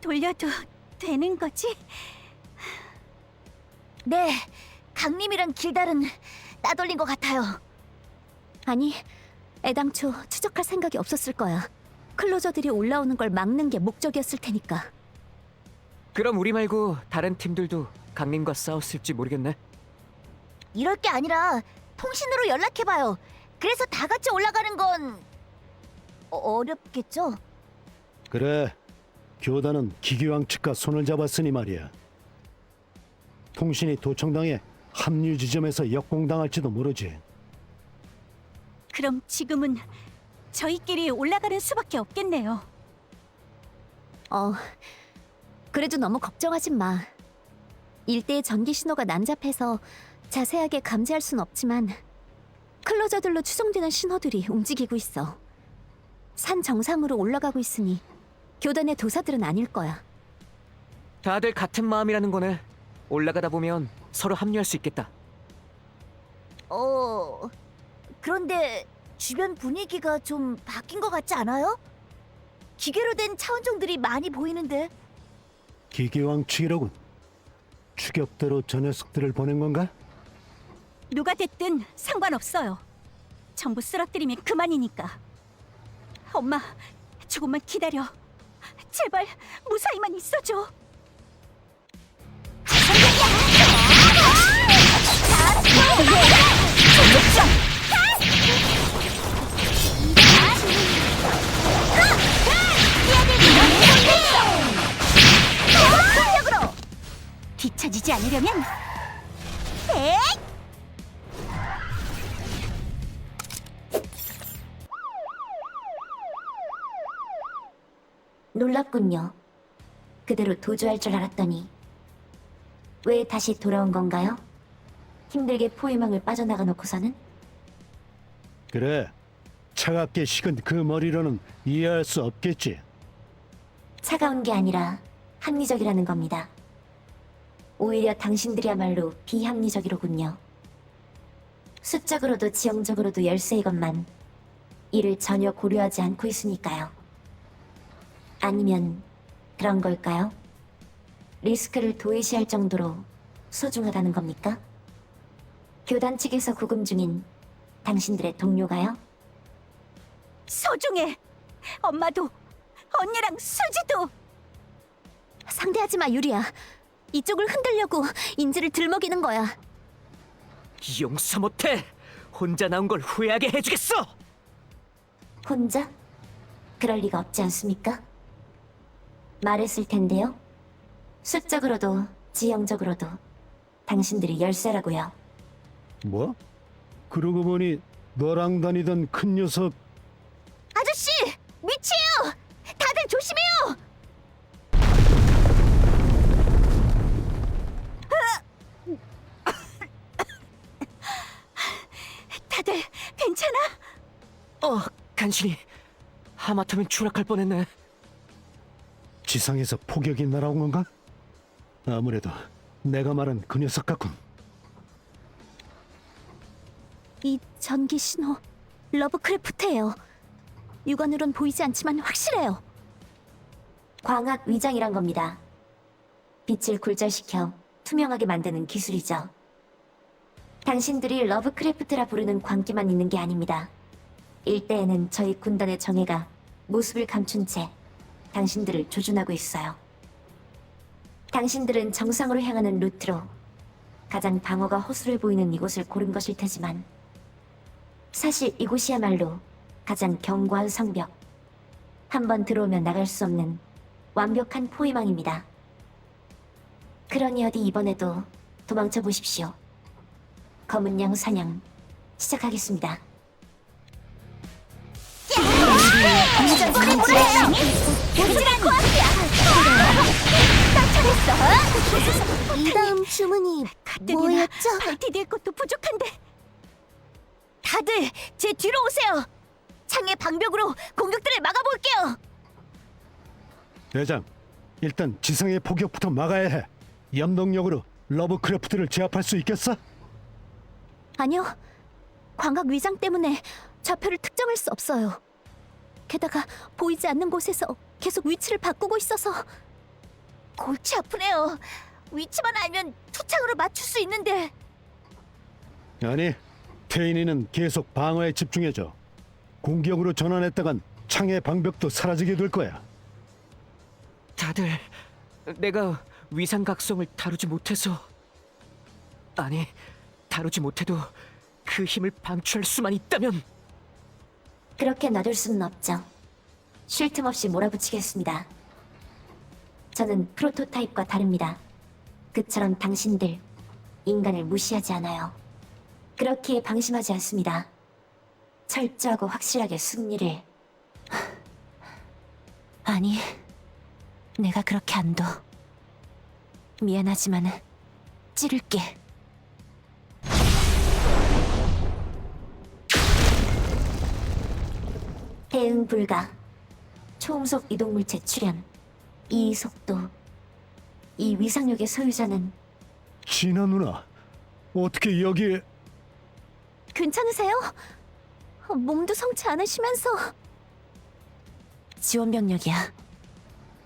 돌려도 되는 거지? 네, 강림이랑 길달은 따돌린 것 같아요. 아니, 애당초 추적할 생각이 없었을 거야. 클로저들이 올라오는 걸 막는 게 목적이었을 테니까. 그럼 우리 말고 다른 팀들도 강림과 싸웠을지 모르겠네. 이럴 게 아니라 통신으로 연락해봐요. 그래서 다 같이 올라가는 건 어, 어렵겠죠? 그래, 교단은 기교왕 측과 손을 잡았으니 말이야. 통신이 도청당해 합류 지점에서 역공당할지도 모르지. 그럼 지금은 저희끼리 올라가는 수밖에 없겠네요. 어, 그래도 너무 걱정하진 마. 일대의 전기 신호가 난잡해서 자세하게 감지할 순 없지만 클로저들로 추정되는 신호들이 움직이고 있어. 산 정상으로 올라가고 있으니 교단의 도사들은 아닐 거야. 다들 같은 마음이라는 거네. 올라가다 보면 서로 합류할 수 있겠다. 어, 그런데 주변 분위기가 좀 바뀐 것 같지 않아요? 기계로 된 차원종들이 많이 보이는데 기교왕 측이로군. 추격대로 저 녀석들을 보낸 건가? 누가 됐든 상관없어요. 전부 쓰러뜨리면 그만이니까. 엄마, 조금만 기다려. 제발 무사히만 있어줘. 뒤처지지 않으려면 에이! 놀랍군요. 그대로 도주할 줄 알았더니 왜 다시 돌아온 건가요? 힘들게 포위망을 빠져나가 놓고서는 그래, 차갑게 식은 그 머리로는 이해할 수 없겠지. 차가운 게 아니라 합리적이라는 겁니다. 오히려 당신들이야말로 비합리적이로군요. 수적으로도 지형적으로도 열세이건만 이를 전혀 고려하지 않고 있으니까요. 아니면 그런 걸까요? 리스크를 도외시할 정도로 소중하다는 겁니까? 교단 측에서 구금 중인 당신들의 동료가요? 소중해. 엄마도 언니랑 수지도 상대하지 마, 유리야. 이쪽을 흔들려고 인지를 들먹이는 거야. 용서 못해. 혼자 나온 걸 후회하게 해주겠어. 혼자? 그럴 리가 없지 않습니까? 말했을 텐데요. 수적으로도 지형적으로도 당신들이 열세라고요. 뭐? 그러고 보니 너랑 다니던 큰 녀석 아저씨! 미치예요! 다들 조심해요! 다들 괜찮아? 어, 간신히 하마터면 추락할 뻔했네. 지상에서 폭격이 날아온 건가? 아무래도 내가 말한 그 녀석 같군. 이 전기 신호 러브크래프트예요. 육안으론 보이지 않지만 확실해요. 광학 위장이란 겁니다. 빛을 굴절시켜 투명하게 만드는 기술이죠. 당신들이 러브크래프트라 부르는 광기만 있는 게 아닙니다. 일대에는 저희 군단의 정예가 모습을 감춘 채 당신들을 조준하고 있어요. 당신들은 정상으로 향하는 루트로 가장 방어가 허술해 보이는 이곳을 고른 것일 테지만 사실 이곳이야말로 가장 견고한 성벽. 한번 들어오면 나갈 수 없는 완벽한 포위망입니다. 그러니 어디 이번에도 도망쳐 보십시오. 검은 양 사냥 시작하겠습니다. 완 부지런 코앞이야! 딱이 다음 주문이 가뜩이나 발 디딜 것도 부족한데 다들 제 뒤로 오세요! 창의 방벽으로 공격들을 막아볼게요! 대장, 일단 지상의 폭격부터 막아야 해. 염동력으로 러브크래프트를 제압할 수 있겠어? 아니요. 광학 위장 때문에 좌표를 특정할 수 없어요. 게다가 보이지 않는 곳에서 계속 위치를 바꾸고 있어서 골치 아프네요. 위치만 알면 투창으로 맞출 수 있는데. 아니, 태인이는 계속 방어에 집중해줘. 공격으로 전환했다간 창의 방벽도 사라지게 될 거야. 다들 내가 위상각성을 다루지 못해서 아니 다루지 못해도 그 힘을 방출할 수만 있다면 그렇게 놔둘 수는 없죠. 쉴 틈 없이 몰아붙이겠습니다. 저는 프로토타입과 다릅니다. 그처럼 당신들 인간을 무시하지 않아요. 그렇게 방심하지 않습니다. 철저하고 확실하게 승리를. 아니, 내가 그렇게 안 둬. 미안하지만 찌를게. 대응 불가. 초음속 이동물체 출현. 이 속도. 이 위상력의 소유자는 진아 누나, 어떻게 여기에... 괜찮으세요? 몸도 성치 않으시면서 지원 병력이야.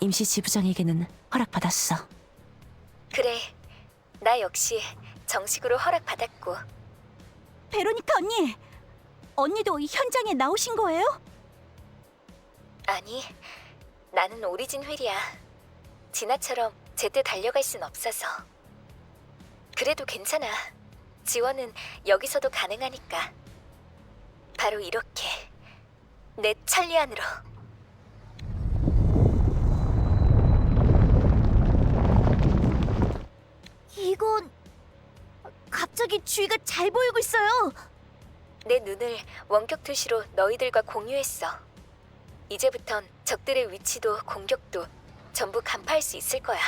임시 지부장에게는 허락받았어. 그래, 나 역시 정식으로 허락받았고 베로니카 언니, 언니도 현장에 나오신 거예요? 아니, 나는 오리진 휠이야. 진아처럼 제때 달려갈 순 없어서. 그래도 괜찮아. 지원은 여기서도 가능하니까. 바로 이렇게 내 천리안으로. 이건 갑자기 주위가 잘 보이고 있어요. 내 눈을 원격 투시로 너희들과 공유했어. 이제부턴 적들의 위치도 공격도 전부 간파할 수 있을 거야.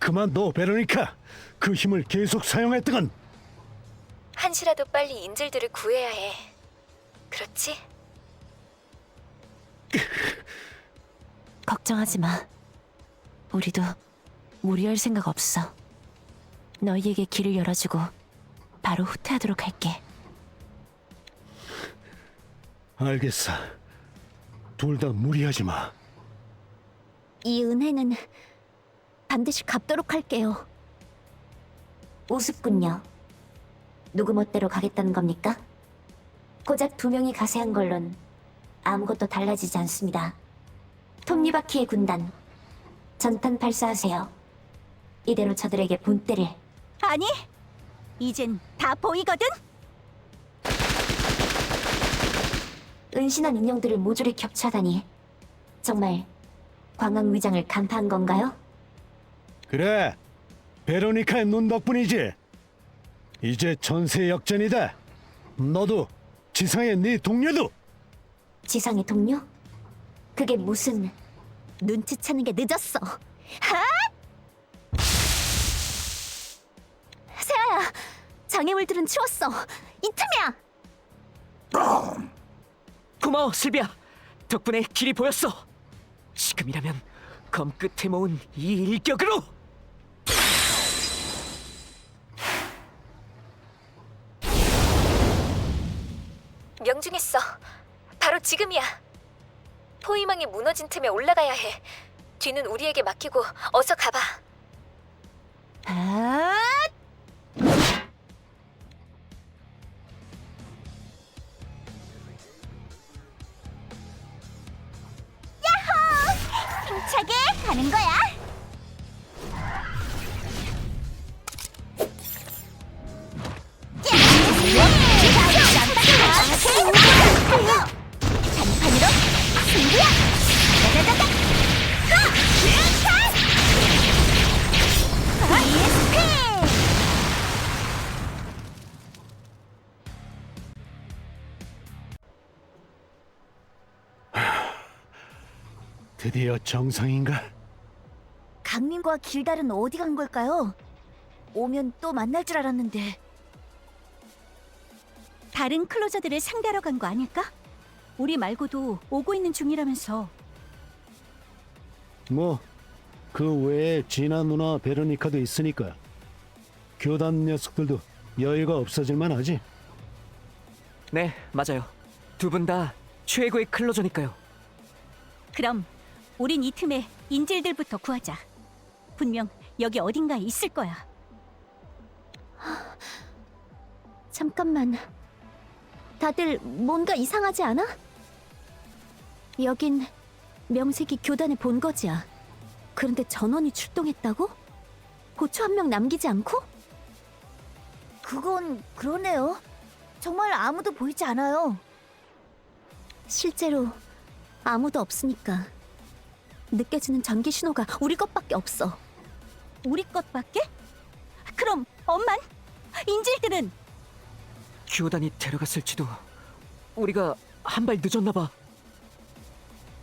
그만둬, 베로니카. 그 힘을 계속 사용했다간 한시라도 빨리 인질들을 구해야 해. 그렇지? 걱정하지 마. 우리도 무리할 생각 없어. 너희에게 길을 열어주고 바로 후퇴하도록 할게. 알겠어. 둘 다 무리하지 마. 이 은혜는 반드시 갚도록 할게요. 우습군요. 누구 멋대로 가겠다는 겁니까? 고작 두 명이 가세한 걸론 아무것도 달라지지 않습니다. 톱니바퀴의 군단, 전탄 발사하세요. 이대로 저들에게 본때를 아니, 이젠 다 보이거든. 은신한 인형들을 모조리 격추하다니 정말 광학 위장을 간파한 건가요? 그래, 베로니카의 눈 덕분이지. 이제 전세 역전이다. 너도 지상의 네 동료도 지상의 동료? 그게 무슨 눈치 채는 게 늦었어. 하! 세아야, 장애물들은 치웠어. 이 틈이야. 고마워 슬비야 덕분에 길이 보였어 지금이라면 검 끝에 모은 이 일격으로 명중했어. 바로 지금이야. 포위망이 무너진 틈에 올라가야 해. 뒤는 우리에게 맡기고 어서 가봐. 아! 힘차게 가는 거야. 정상인가? 강민과 길달은 어디 간 걸까요? 오면 또 만날 줄 알았는데 다른 클로저들을 상대하러 간 거 아닐까? 우리 말고도 오고 있는 중이라면서. 뭐 그 외에 진아 누나 베로니카도 있으니까 교단 녀석들도 여유가 없어질 만 하지. 네 맞아요 두 분 다 최고의 클로저니까요 그럼 우린 이 틈에 인질들부터 구하자. 분명 여기 어딘가에 있을 거야. 잠깐만. 다들 뭔가 이상하지 않아? 여긴 명색이 교단의 본거지야. 그런데 전원이 출동했다고? 보초 한 명 남기지 않고? 그건 그러네요. 정말 아무도 보이지 않아요. 실제로 아무도 없으니까 느껴지는 전기 신호가 우리 것밖에 없어. 우리 것밖에? 그럼 엄만? 인질들은 교단이 데려갔을지도 우리가 한 발 늦었나 봐.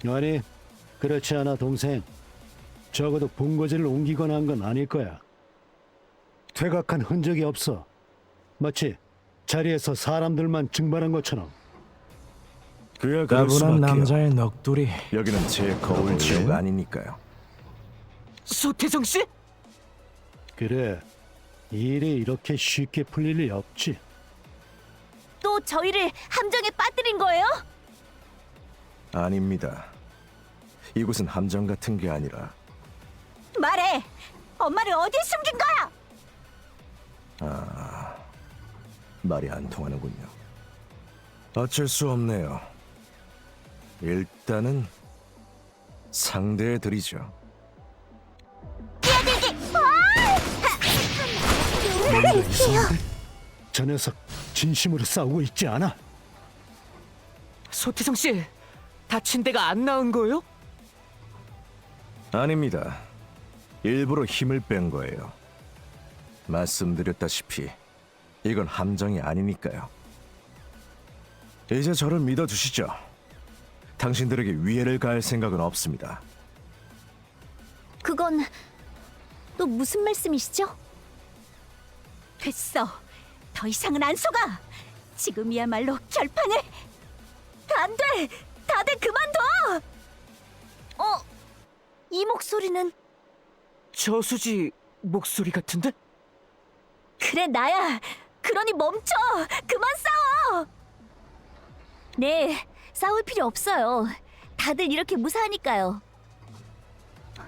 아니, 그렇지 않아, 동생. 적어도 본거지를 옮기거나 한 건 아닐 거야. 퇴각한 흔적이 없어. 마치 자리에서 사람들만 증발한 것처럼. 그야 그럴 수밖에요. 남자의 넋두리 여기는 제 거울 지옥 아니니까요. 소태성 씨? 그래, 일이 이렇게 쉽게 풀릴 리 없지. 또 저희를 함정에 빠뜨린 거예요? 아닙니다. 이곳은 함정 같은 게 아니라 말해. 엄마를 어디에 숨긴 거야? 말이 안 통하는군요. 어쩔 수 없네요. 일단은 상대해 드리죠. 뭔가 이상한데? 저 녀석 진심으로 싸우고 있지 않아? 소태성 씨 다친 데가 안 나은 거예요? 아닙니다. 일부러 힘을 뺀 거예요. 말씀드렸다시피 이건 함정이 아니니까요. 이제 저를 믿어주시죠. 당신들에게 위해를 가할 생각은 없습니다. 그건 또 무슨 말씀이시죠? 됐어. 더 이상은 안 속아. 지금이야말로 결판을. 안 돼. 다들 그만둬. 어? 이 목소리는 저수지 목소리 같은데? 그래 나야. 그러니 멈춰. 그만 싸워. 네, 싸울 필요 없어요. 다들 이렇게 무사하니까요.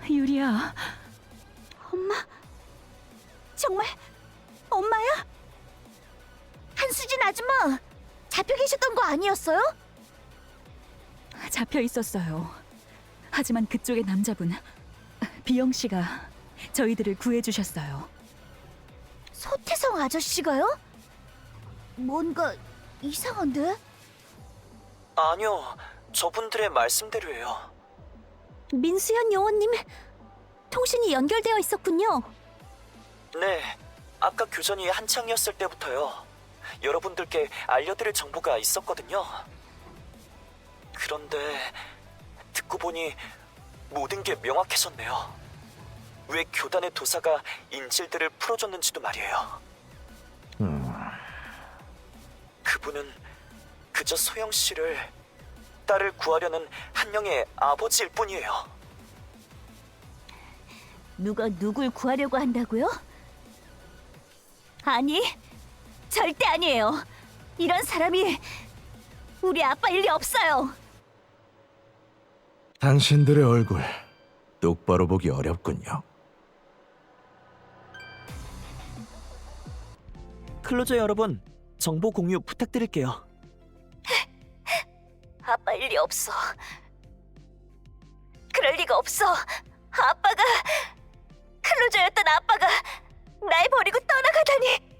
유리야. 엄마? 정말 엄마야? 한수진 아줌마, 잡혀 계셨던 거 아니었어요? 잡혀 있었어요. 하지만 그쪽의 남자분 비영 씨가 저희들을 구해 주셨어요. 소태성 아저씨가요? 뭔가 이상한데? 아니요, 저분들의 말씀대로예요. 민수연 요원님 통신이 연결되어 있었군요. 네, 아까 교전이 한창이었을 때부터요. 여러분들께 알려드릴 정보가 있었거든요. 그런데 듣고 보니 모든 게 명확해졌네요. 왜 교단의 도사가 인질들을 풀어줬는지도 말이에요. 그분은 그저 소영 씨를 딸을 구하려는 한 명의 아버지일 뿐이에요. 누가 누굴 구하려고 한다고요? 아니, 절대 아니에요. 이런 사람이 우리 아빠일 리 없어요. 당신들의 얼굴 똑바로 보기 어렵군요. 클로저 여러분, 정보 공유 부탁드릴게요. 없어. 그럴 리가 없어. 아빠가 클로저였던 아빠가 날 버리고 떠나가다니.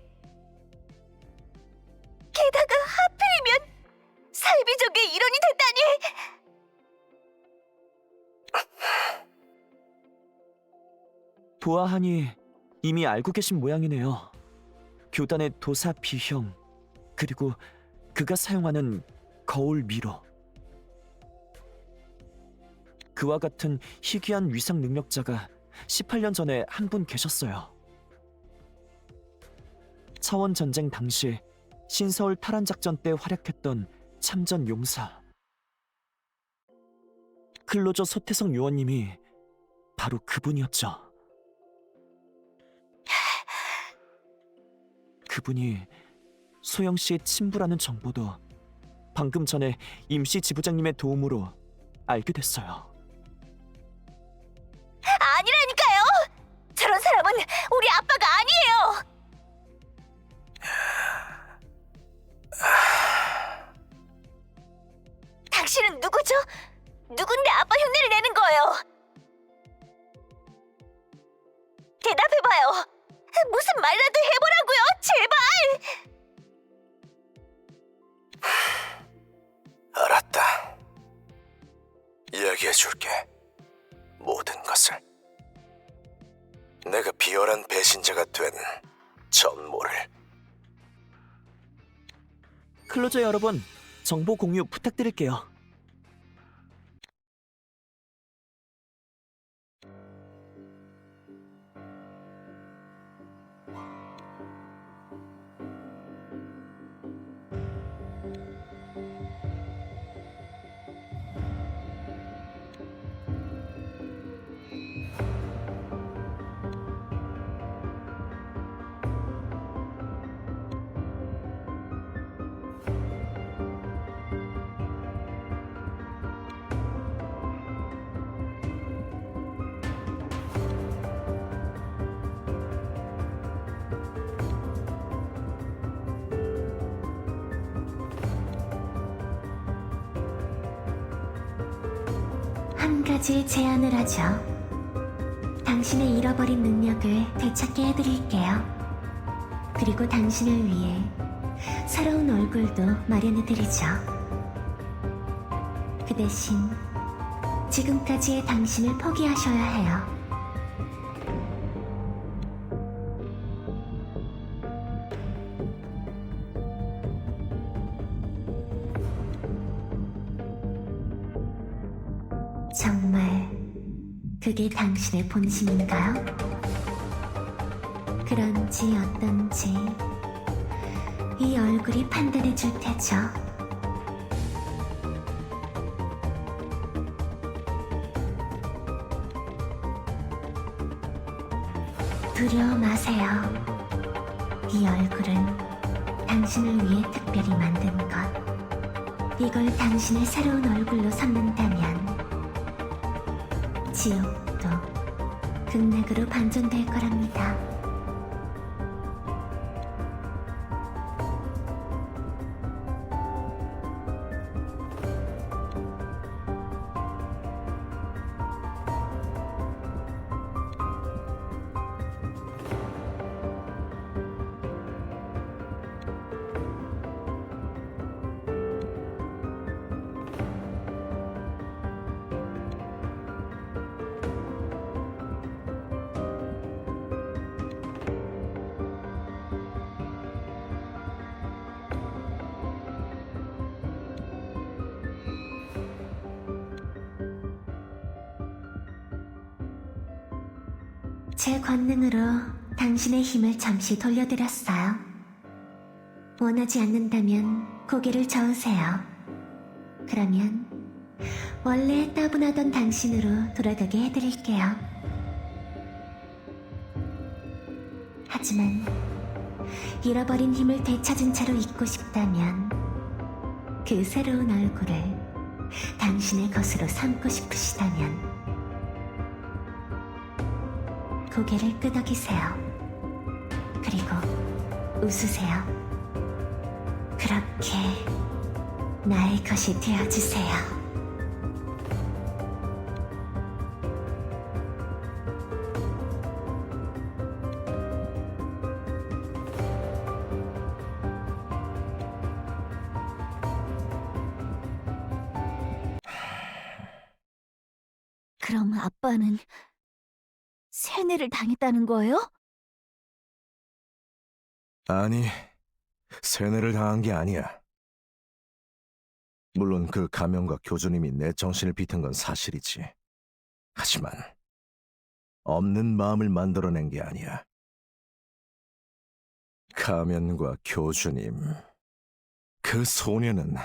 게다가 하필이면 살비족의 일원이 됐다니. 보아하니 이미 알고 계신 모양이네요. 교단의 도사 비형 그리고 그가 사용하는 거울 미로. 그와 같은 희귀한 위상 능력자가 18년 전에 한 분 계셨어요. 차원 전쟁 당시 신서울 탈환 작전 때 활약했던 참전 용사. 클로저 소태성 요원님이 바로 그분이었죠. 그분이 소영 씨의 친부라는 정보도 방금 전에 임시 지부장님의 도움으로 알게 됐어요. 우리 아빠가 아니에요. 당신은 누구죠? 누군데 아빠 흉내를 내는 거예요? 대답해봐요. 무슨 말이라도 해보라고요, 제발. 알았다. 이야기해 줄게. 것을. 내가 비열한 배신자가 된 전모를. 클로저 여러분, 정보 공유 부탁드릴게요. 가지 제안을 하죠. 당신의 잃어버린 능력을 되찾게 해드릴게요. 그리고 당신을 위해 새로운 얼굴도 마련해드리죠. 그 대신 지금까지의 당신을 포기하셔야 해요. 그게 당신의 본심인가요? 그런지 어떤지 이 얼굴이 판단해 줄 테죠. 두려워 마세요. 이 얼굴은 당신을 위해 특별히 만든 것. 이걸 당신의 새로운 얼굴로 삼는다면 지옥도 극락으로 반전될 거랍니다. 제 권능으로 당신의 힘을 잠시 돌려드렸어요. 원하지 않는다면 고개를 저으세요. 그러면 원래 따분하던 당신으로 돌아가게 해드릴게요. 하지만 잃어버린 힘을 되찾은 채로 있고 싶다면 그 새로운 얼굴을 당신의 것으로 삼고 싶으시다면 고개를 끄덕이세요. 그리고 웃으세요. 그렇게 나의 것이 되어주세요. 그럼 아빠는 세뇌를 당했다는 거예요? 아니, 세뇌를 당한 게 아니야. 물론 그 가면과 교주님이 내 정신을 비튼 건 사실이지. 하지만 없는 마음을 만들어낸 게 아니야. 가면과 교주님, 그 소녀는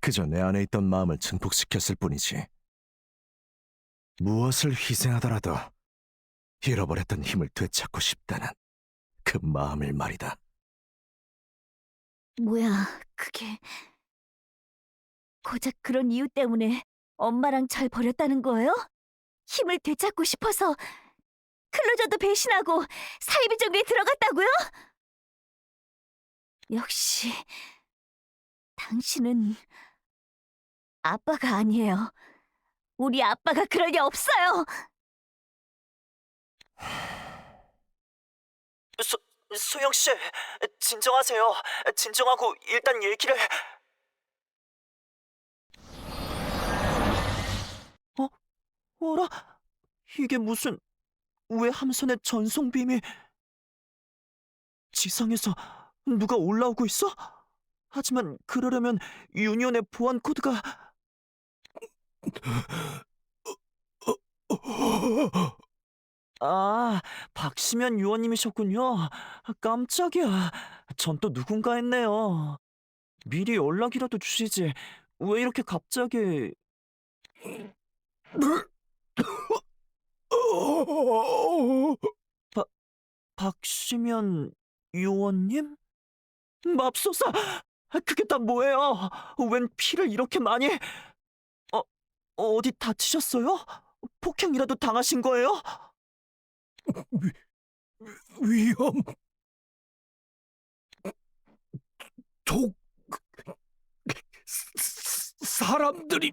그저 내 안에 있던 마음을 증폭시켰을 뿐이지. 무엇을 희생하더라도 잃어버렸던 힘을 되찾고 싶다는 그 마음을 말이다. 뭐야, 그게 고작 그런 이유 때문에 엄마랑 잘 버렸다는 거예요? 힘을 되찾고 싶어서 클로저도 배신하고 사이비 정비에 들어갔다고요? 역시 당신은 아빠가 아니에요. 우리 아빠가 그럴 리 없어요. 소, 소영 씨, 진정하세요. 진정하고 일단 얘기를. 어? 어라? 이게 무슨 왜 함선의 전송 빔이 지상에서 누가 올라오고 있어? 하지만 그러려면 유니온의 보안 코드가 아, 박시면 요원님이셨군요. 깜짝이야. 전 또 누군가 했네요. 미리 연락이라도 주시지. 왜 이렇게 갑자기... 박, 박시면 요원님? 맙소사! 그게 다 뭐예요? 웬 피를 이렇게 많이... 어, 어디 다치셨어요? 폭행이라도 당하신 거예요? 위험. 독 사람들이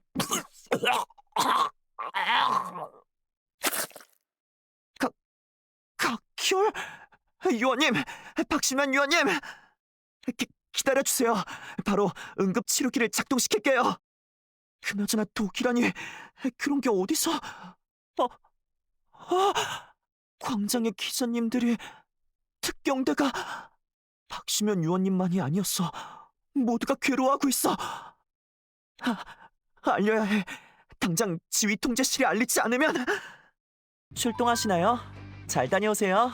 각혈? 요원님, 박시면 요원님, 기, 기다려주세요. 바로 응급치료기를 작동시킬게요. 그나저나 독이라니, 그런 게 어디서? 어, 어, 광장의 기자님들이 특경대가 박시면 요원님만이 아니었어. 모두가 괴로워하고 있어. 아, 알려야 해. 당장 지휘 통제실에 알리지 않으면. 출동하시나요? 잘 다녀오세요.